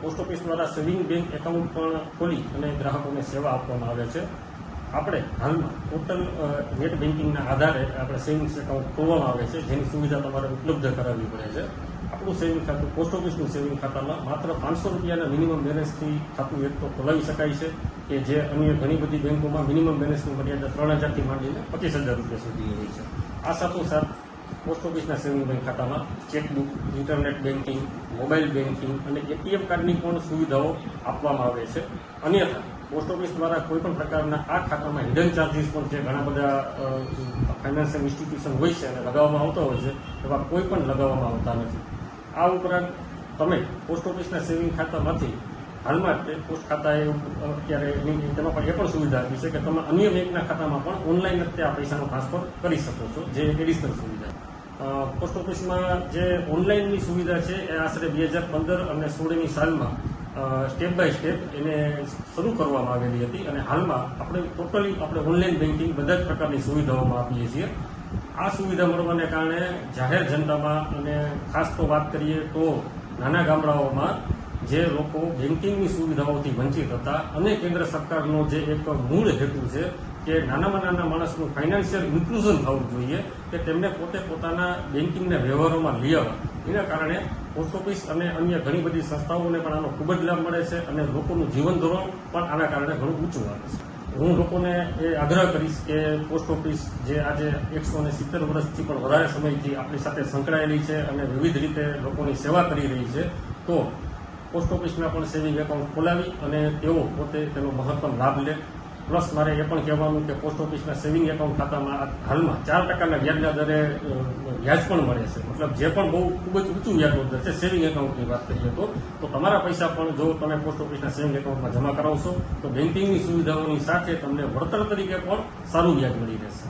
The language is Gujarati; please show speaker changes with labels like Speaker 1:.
Speaker 1: પોસ્ટ ઓફિસ દ્વારા સેવિંગ બેંક એકાઉન્ટ પણ ખોલી અને ગ્રાહકોને સેવા આપવામાં આવે છે. આપણે હાલમાં ટોટલ નેટ બેન્કિંગના આધારે આપણે સેવિંગ્સ એકાઉન્ટ ખોલવામાં આવે છે, જેની સુવિધા તમારે ઉપલબ્ધ કરાવવી પડે છે. આપણું સેવિંગ ખાતું, પોસ્ટ ઓફિસનું સેવિંગ ખાતામાં માત્ર પાંચસો રૂપિયાના મિનિમમ બેલેન્સથી ખાતું એક તો ખોલાવી શકાય છે કે જે અન્ય ઘણી બધી બેંકોમાં મિનિમમ બેલેન્સની મર્યાદા ત્રણ હજારથી માંડીને પચીસ હજાર રૂપિયા સુધી હોય છે. આ સાથોસાથ પોસ્ટ ઓફિસના સેવિંગ બેંક ખાતામાં chequebook internet banking mobile banking અને એટીએમ કાર્ડની પણ સુવિધાઓ આપવામાં આવે છે. અન્યથા પોસ્ટ ઓફિસ દ્વારા કોઈપણ પ્રકારના આ ખાતામાં હિડન ચાર્જીસ પણ જે ઘણા બધા ફાઇનાન્શિયલ ઇન્સ્ટિટ્યુશન હોય છે અને લગાવવામાં આવતા હોય છે, એવા કોઈ પણ લગાવવામાં આવતા નથી. આ ઉપરાંત તમે પોસ્ટ ઓફિસના સેવિંગ ખાતામાંથી હાલમાં જ પોસ્ટ ખાતા એ અત્યારે તેમાં પણ એ પણ સુવિધા આપી છે કે તમે અન્ય બેંકના ખાતામાં પણ ઓનલાઈન જ આ પૈસાનો ટ્રાન્સફર કરી શકો છો, જે એડિશનલ સુવિધા. પોસ્ટ ઓફિસમાં જે ઓનલાઈનની સુવિધા છે, એ આશરે બે હજાર પંદર અને સોળની સાલમાં સ્ટેપ બાય સ્ટેપ એને શરૂ કરવામાં આવેલી હતી અને હાલમાં આપણે ટોટલી આપણે ઓનલાઈન બેન્કિંગ બધા જ પ્રકારની સુવિધાઓમાં આપીએ છીએ. આ સુવિધા મળવાને કારણે જાહેર જનતામાં અને ખાસ તો વાત કરીએ તો નાના ગામડાઓમાં જે લોકો બેન્કિંગની સુવિધાઓથી વંચિત હતા અને કેન્દ્ર સરકારનો જે એક મૂળ હેતુ છે કે નાનામાં નાના માણસનું ફાઇનાન્શિયલ ઇન્ક્લુઝન થવું જોઈએ કે તેમને પોતે પોતાના બેન્કિંગના વ્યવહારોમાં લઈ આવે. એના કારણે પોસ્ટ ઓફિસ અને અન્ય ઘણી બધી સંસ્થાઓને પણ આનો ખૂબ જ લાભ મળે છે અને લોકોનું જીવન ધોરણ પણ આના કારણે ઘણું ઊંચું આવે છે. હું લોકોને એ આગ્રહ કરીશ કે પોસ્ટ ઓફિસ જે આજે એકસો ને સિત્તેર વર્ષથી પણ વધારે સમયથી આપણી સાથે સંકળાયેલી છે અને વિવિધ રીતે લોકોની સેવા કરી રહી છે, તો પોસ્ટ ઓફિસમાં પણ સેવિંગ એકાઉન્ટ ખોલાવી અને તેઓ પોતે તેનો મહત્તમ લાભ લે. પ્લસ મારે એ પણ કહેવાનું કે પોસ્ટ ઓફિસના સેવિંગ એકાઉન્ટ ખાતામાં હાલમાં ચાર ટકાના વ્યાજના દરે વ્યાજ પણ મળે છે. મતલબ જે પણ બહુ ખૂબ જ ઊંચું વ્યાજ દર છે, સેવિંગ એકાઉન્ટની વાત કરીએ તો તો તમારા પૈસા પણ જો તમે પોસ્ટ ઓફિસના સેવિંગ એકાઉન્ટમાં જમા કરાવશો, તો બેન્કિંગની સુવિધાઓની સાથે તમને વળતર તરીકે પણ સારું વ્યાજ મળી રહેશે.